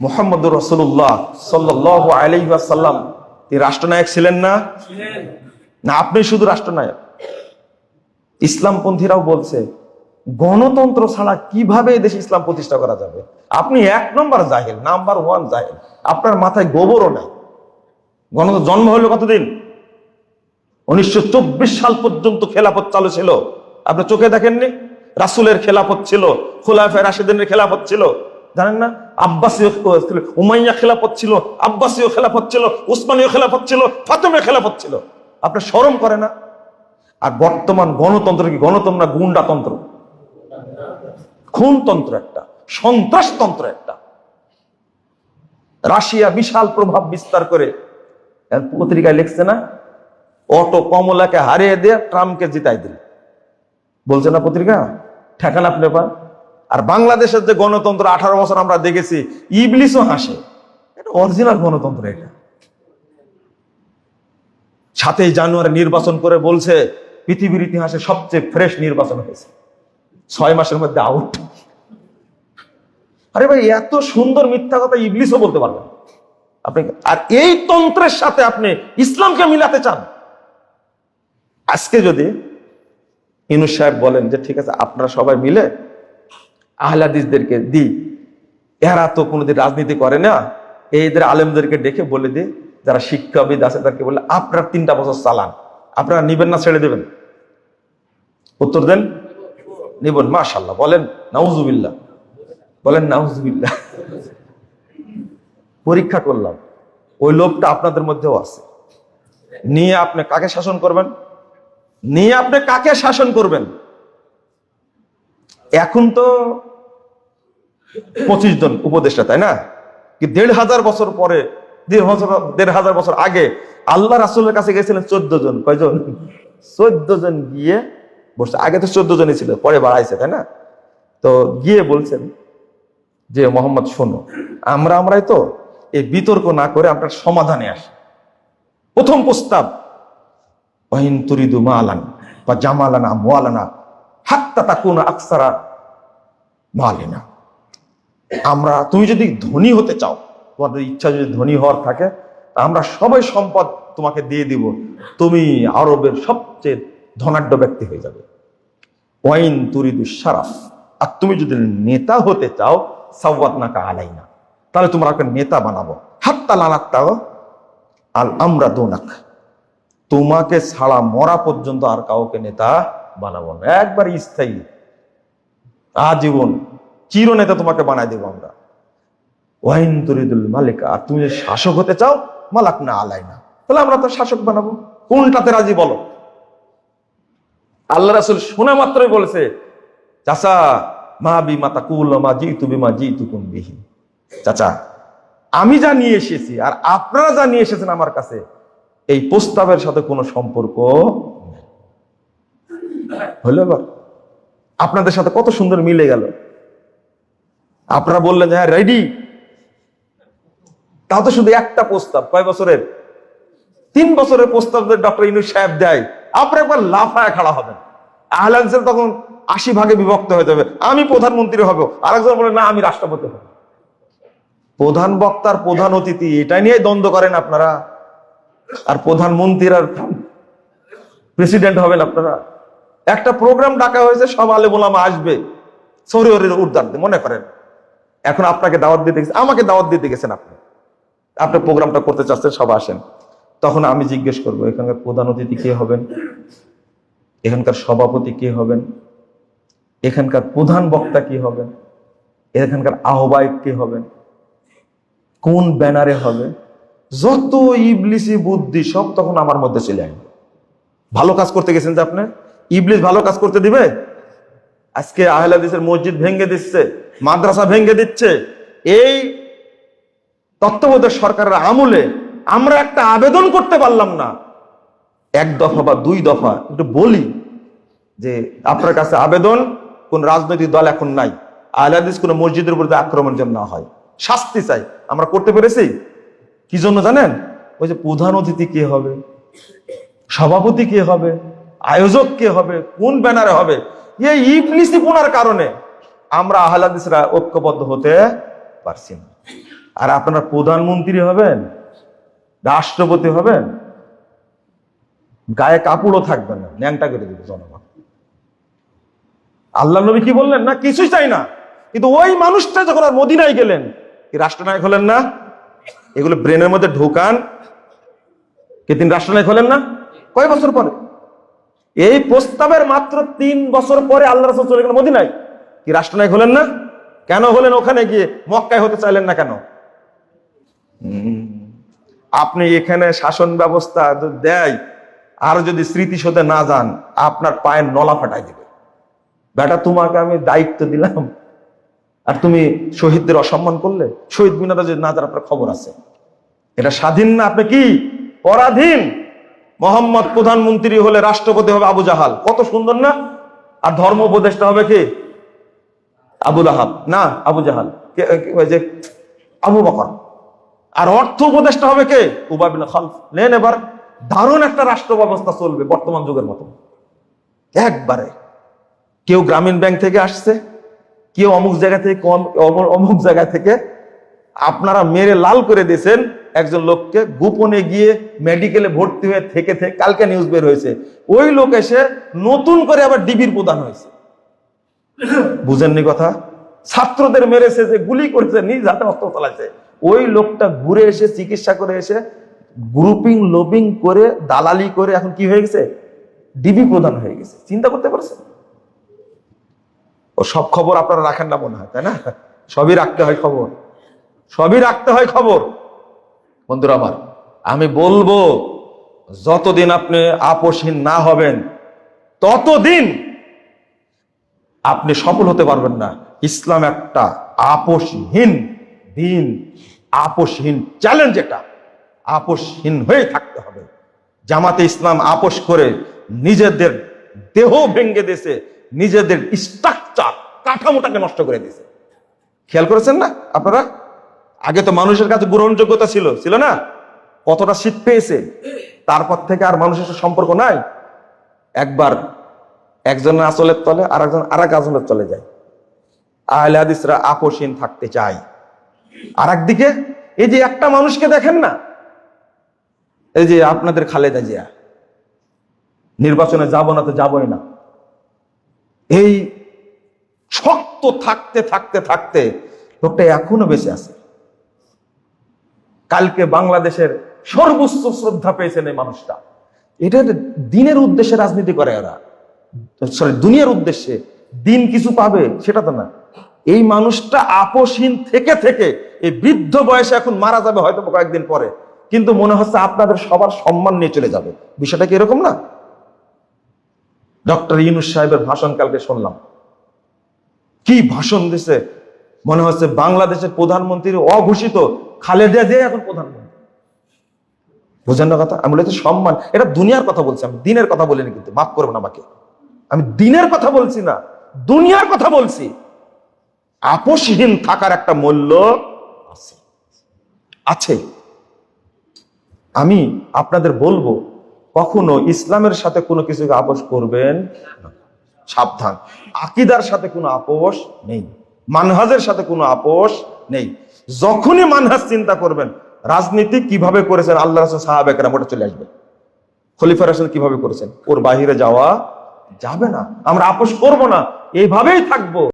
মোহাম্মদ রসুল্লাহ সাল্লাহ আলহাসাল্লাম তিনি রাষ্ট্রনায়ক ছিলেন না? না আপনি শুধু রাষ্ট্রনায়ক। ইসলামপন্থীরাও বলছে গণতন্ত্র ছাড়া কীভাবে দেশে ইসলাম প্রতিষ্ঠা করা যাবে? আপনি এক নম্বর জাহেল নাম্বার ওয়ান জাহেল। আপনার মাথায় গোবরও নাই। গণতন্ত্র জন্ম হলো কতদিন? উনিশশো চব্বিশ সাল পর্যন্ত খেলাফত চালু ছিল। আপনি চোখে দেখেননি? রাসুলের খেলাফত ছিল খোলাফে রাশেদিনের খেলাফত ছিল। জানেন না? আব্বাসীয় উমাইয়া খেলাফত ছিল, আব্বাসীয় খেলাফত ছিল, উসমানীয় খেলাফত ছিল, ফাতেমীয় খেলাফত ছিল। আপনার শরম করে না? আর বর্তমান গণতন্ত্র কি গণতন্ত্র না গুন্ডাতন্ত্র? খুনতন্ত্র একটা, সন্ত্রাসতন্ত্র একটা। রাশিয়া বিশাল প্রভাব বিস্তার করে পত্রিকায় লিখছে না? অটো কমলাকে হারিয়ে দিয়ে ট্রাম্পকে জিতাই দিল। বলছে না পত্রিকা? ঠেকান আপনি আর বাংলাদেশের যে গণতন্ত্র আঠারো বছর আমরা দেখেছি, ইবলিসও হাসে। এটা অরিজিনাল গণতন্ত্র এটা। সাতই জানুয়ারি নির্বাচন করে বলছে, পৃথিবীর ইতিহাসে সবচেয়ে ফ্রেশ নির্বাচন হয়েছে। ছয় মাসের মধ্যে আউট আরে ভাই, এত সুন্দর মিথ্যা কথা ইবলিসও বলতে পারবেন আপনি আর এই তন্ত্রের সাথে আপনি ইসলামকে মিলাতে চান? আজকে যদি ইনুস সাহেব বলেন যে, ঠিক আছে, আপনারা সবাই মিলে আহলাদিসদেরকে দিই। এরা তো কোনোদিন রাজনীতি করে না। এইদের আলেমদেরকে ডেকে বলে দিই যারা শিক্ষাবিদ আছে তাদেরকে বলে, আপনার তিনটা বছর চালান। আপনারা নিবেন না, ছেড়ে দেবেন। উত্তর দেন, নিবেন। মাশাল্লাহ বলেন, নাউজুবিল্লাহ। বলেন, নাউজুবিল্লাহ। পরীক্ষা করলাম। ওই লোভটা আপনাদের মধ্যেও আছে। নিয়ে আপনি কাকে শাসন করবেন? নিয়ে আপনি কাকে শাসন করবেন? এখন তো পঁচিশ জন উপদেষ্টা, তাই না? কি দেড় হাজার বছর পরে, দেড় হাজার বছর আগে আল্লাহ রাসুলের কাছে গেছিলেন চোদ্দ জন। কয়জন? চোদ্দ জন গিয়ে বসছে। আগে তো চোদ্দ জনই ছিল, পরে বাড়াইছে, তাই না? তো গিয়ে বলছেন যে, মোহাম্মদ, শোনো, আমরা আমরাই তো এই বিতর্ক না করে আপনার সমাধানে আসি। প্রথম প্রস্তাব ওয়াহিন তুরিদু মালান বা জামালানা মোয়ালানা মালিনা। আমরা, তুমি যদি ধনী হতে চাও, তোমাদের ইচ্ছা যদি ধনী হওয়ার থাকে আমরা সবাই সম্পদ তোমাকে দিয়ে দিব, তুমি আরবের সবচেয়ে ধনাঢ্য ব্যক্তি হয়ে যাবে। ওয়াইন তুরিদু সারাফ আর তুমি যদি নেতা হতে চাও সাওয়াত নাকা আলাইনা। তাহলে তোমরা একটা নেতা বানাবো। হাত্তা লানাত্তাও আল আমরা দোনাক তোমাকে ছাড়া মরা পর্যন্ত আর কাউকে নেতা বানাবো একবার স্থায়ী, আজীবন চির নেতা তোমাকে বানাই দেবো আমরা। ওয়াইন তরিদুল মালিকা, আর তুমি যদি শাসক হতে চাও, মালাক না, আলাই না। তাহলে আমরা তো শাসক বানাবো। কোনটাতে রাজি বলো? আল্লাহ রাসুল শোনা মাত্রই বলেছে, চাচা, মা বি মাতা কুল মা জি তু মা জি তু কুম বিহি। চাচা, আমি যা নিয়ে এসেছি, আর আপনারা যা নিয়ে এসেছেন আমার কাছে, এই প্রস্তাবের সাথে কোনো সম্পর্ক। হলো এবার আপনাদের সাথে কত সুন্দর মিলে গেল। আপনারা বললেন হ্যাঁ রেডি তাও তো শুধু একটা প্রস্তাব, কয় বছরের? তিন বছরের প্রস্তাব ডক্টর ইনু সাহেব দেয়, আপনার একবার লাফায় খাড়া হবেন। আহলান্সের তখন আশি ভাগে বিভক্ত হয়ে যাবে। আমি প্রধানমন্ত্রী হব, আরেকজন বলে, না, আমি রাষ্ট্রপতি হব। প্রধান বক্তার প্রধান অতিথি এটা নিয়ে দ্বন্দ্ব করেন আপনারা। আর প্রধানমন্ত্রীর আর প্রেসিডেন্ট হবেন আপনারা। একটা প্রোগ্রাম ডাকা হয়েছে, সব আলে মোলামা আসবে। শরীরের উদ্ধার্থে মনে করেন। এখন আপনাকে দাওয়াত দিতে গেছে, আমাকে দাওয়াত দিতে গেছেন আপনি। আপনি প্রোগ্রামটা করতে চাচ্ছেন, সব আসেন। তখন আমি জিজ্ঞেস করব, এখানকার প্রধান অতিথি কে হবেন? এখানকার সভাপতি কে হবেন? এখানকার প্রধান বক্তা কি হবেন? এখানকার আহ্বায়ক কে হবেন? কোন ব্যানারে হবে যত ইবলিসি বুদ্ধি সব তখন আমার মধ্যে চলে আসবে। ভালো কাজ করতে গেছেন যে আপনি? ইবলিস ভালো কাজ করতে দিবে? আজকে আহলাদিসের মসজিদ ভেঙে দিচ্ছে, মাদ্রাসা ভেঙে দিচ্ছে। এই তত্ত্বাবধায়ক সরকারের আমলে আমরা একটা আবেদন করতে পারলাম না। এক দফা বা দুই দফা, একটু বলি যে আপনার কাছে আবেদন, কোন রাজনৈতিক দল এখন নাই। আহলাদিস কোন মসজিদের উপর আক্রমণ যেন না হয়। শাস্তি চাই। আমরা করতে পেরেছি? কি জন্য জানেন? ওই যে প্রধান অতিথি কে হবে? সভাপতি কে হবে? আয়োজক কে হবে? কোন ব্যানারে হবে? এই ইবলিসি পোনার কারণে আমরা আহলাদিসরা ঐক্যবদ্ধ হতে পারছি না। আর আপনারা প্রধানমন্ত্রী হবেন? রাষ্ট্রপতি হবেন? গায়ে কাপড়ও থাকবে না। ন্যাংটা করে দিবে জনগণ। আল্লাহ নবী কি বললেন? না, কিছুই চাই না। কিন্তু ওই মানুষটা যখন আর মদিনায় গেলেন রাষ্ট্রনায়ক হলেন না? এগুলো ব্রেনের মধ্যে ঢোকান, কে তিনি রাষ্ট্রনায়ক হলেন না? কয় বছর পরে? এই প্রস্তাবের মাত্র তিন বছর পরে আল্লাহ রাসূল চলে গেলেন মদিনায়। কি, রাষ্ট্রনায়ক হলেন না? কেন হলেন ওখানে গিয়ে? মক্কায় হতে চাইলেন না কেন? আপনি এখানে শাসন ব্যবস্থা দেয়, আর যদি স্মৃতিশোধে না যান, আপনার পায়ের নলা ফাটাই দেবে। বেটা, তোমাকে আমি দায়িত্ব দিলাম। আর তুমি শহীদদের অসম্মান করলে? শহীদ মিনারে যদি না যার আপনার খবর আছে। এটা স্বাধীন না? আপনি কি? পরাধীন? মোহাম্মদ প্রধানমন্ত্রী হলে রাষ্ট্রপতি হবে আবু জাহাল। কত সুন্দর না? আর ধর্ম উপদেষ্টা হবে কি? আবুল আহাব না, আবু জাহাল। যে আবু বকর। আর অর্থ উপদেষ্টা হবে কে? নেন এবার। দারুণ একটা রাষ্ট্র ব্যবস্থা চলবে বর্তমান যুগের মতো। একবারে। কেউ গ্রামীণ ব্যাংক থেকে আসছে, কেউ অমুক জায়গা থেকে অমুক জায়গা থেকে আপনারা মেরে লাল করে দিয়েছেন একজন লোককে গোপনে গিয়ে মেডিকেলে ভর্তি হয়ে থেকে থেকে কালকে নিউজ বের হয়েছে। ওই লোক এসে নতুন করে আবার ডিবির প্রদান হয়েছে। বুঝেননি কথা? ছাত্রদের মেরেছে যে, গুলি করেছে, নিজ হাতে অস্ত্র চালাইছে। ওই লোকটা ঘুরে এসে চিকিৎসা করে এসে গ্রুপিং লোবিং করে, দালালি করে এখন কি হয়ে গেছে? ডিবি প্রদান হয়ে গেছে। চিন্তা করতে পারছেন? ও সব খবর আপনারা রাখেন না মনে হয়, তাই না? সবই রাখতে হয় খবর। সবই রাখতে হয় খবর। বন্ধুরা আমার, আমি বলব, যতদিন আপনি আপোষহীন না হবেন, ততদিন আপনি সফল হতে পারবেন না। ইসলাম একটা আপোষহীন দিন, আপোষহীন চ্যালেঞ্জ এটা। আপোষহীন হয়ে থাকতে হবে। জামাতে ইসলাম আপোষ করে নিজেদের দেহ ভেঙে দিয়েছে, নিজেদের স্ট্রাকচার কাঠামোটাকে নষ্ট করে দিয়েছে। খেয়াল করেছেন না আপনারা? আগে তো মানুষের কাছে গ্রহণযোগ্যতা ছিল ছিল না? কতটা শীত পেয়েছে? তারপর থেকে আর মানুষের সাথে সম্পর্ক নাই? একবার একজনের আসলের তলে আর একজন আর এক আসলের তলে যায়। আহলে হাদিসরা আপোষহীন থাকতে চায়। আর একদিকে এই যে একটা মানুষকে দেখেন না, এই যে আপনাদের খালেদা জিয়া, নির্বাচনে যাব না তো যাবই না। এই শক্ত থাকতে থাকতে থাকতে লোকটা এখনও বেঁচে আছে। কালকে বাংলাদেশের সর্বোচ্চ শ্রদ্ধা পেয়েছেন এই মানুষটা। এটা দিনের উদ্দেশ্যে রাজনীতি করে ওরা সরি, দুনিয়ার উদ্দেশ্যে। দিন কিছু পাবে, সেটা তো না। এই মানুষটা আপোষহীন থেকে থেকে এই বৃদ্ধ বয়সে এখন মারা যাবে হয়তো কয়েকদিন পরে। কিন্তু মনে হচ্ছে আপনাদের সবার সম্মান নিয়ে চলে যাবে। বিষয়টা কি এরকম না? ডক্টর ইউনুস সাহেবের ভাষণ কালকে শুনলাম। কি ভাষণ দিছে? মনে হচ্ছে বাংলাদেশের প্রধানমন্ত্রী অঘোষিত খালেদা জিয়া এখন প্রধানমন্ত্রী। বুঝেন না কথা? আমি বলেছি সম্মান। এটা দুনিয়ার কথা বলছি আমি। দিনের কথা বলিনি কিন্তু। মাফ করব না আমাকে। আমি দিনের কথা বলছি না। দুনিয়ার কথা বলছি। আপোষহীন থাকার একটা মূল্য আছে। আছে। আমি আপনাদের বলব, কখনো ইসলামের সাথে কোনো কিছুকে আপোষ করবেন সাবধান। আকিদার সাথে কোনো আপোষ নেই। মানহাজের সাথে কোনো আপোষ নেই। যখনই মানহাজ চিন্তা করবেন, রাজনীতি কীভাবে করেছেন আল্লাহ রাসুল সাহাবেকরা ওটা চলে আসবে। খলিফা রাসুল কীভাবে করেছেন? ওর বাহিরে যাওয়া যাবে না। আমরা আপোষ করব না। এইভাবেই থাকব।